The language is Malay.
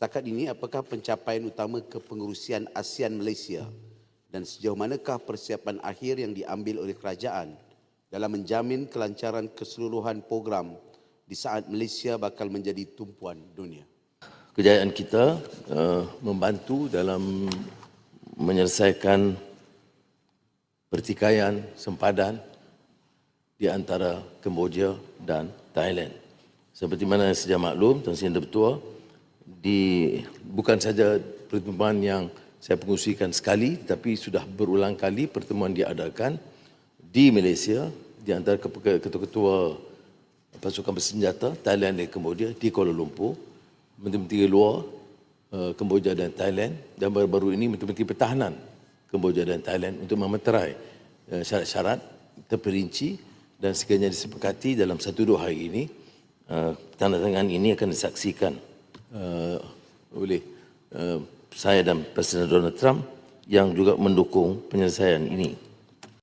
Setakat ini, apakah pencapaian utama kepengurusian ASEAN Malaysia dan sejauh manakah persiapan akhir yang diambil oleh kerajaan dalam menjamin kelancaran keseluruhan program di saat Malaysia bakal menjadi tumpuan dunia? kejayaan kita uh, membantu dalam menyelesaikan pertikaian sempadan di antara Kemboja dan Thailand. Seperti mana sedia maklum, Tuan Yang Bertua, di bukan saja pertemuan yang saya pengusikan sekali, tapi sudah berulang kali pertemuan diadakan di Malaysia di antara ketua-ketua pasukan bersenjata Thailand dan Kemboja di Kuala Lumpur Menteri-Menteri luar uh, Kemboja dan Thailand dan baru-baru ini Menteri-Menteri Pertahanan Kemboja dan Thailand untuk memeterai uh, syarat-syarat terperinci dan sekiranya disepakati dalam satu dua hari ini uh, tanda tangan ini akan disaksikan uh, oleh uh, saya dan Presiden Donald Trump yang juga mendukung penyelesaian ini.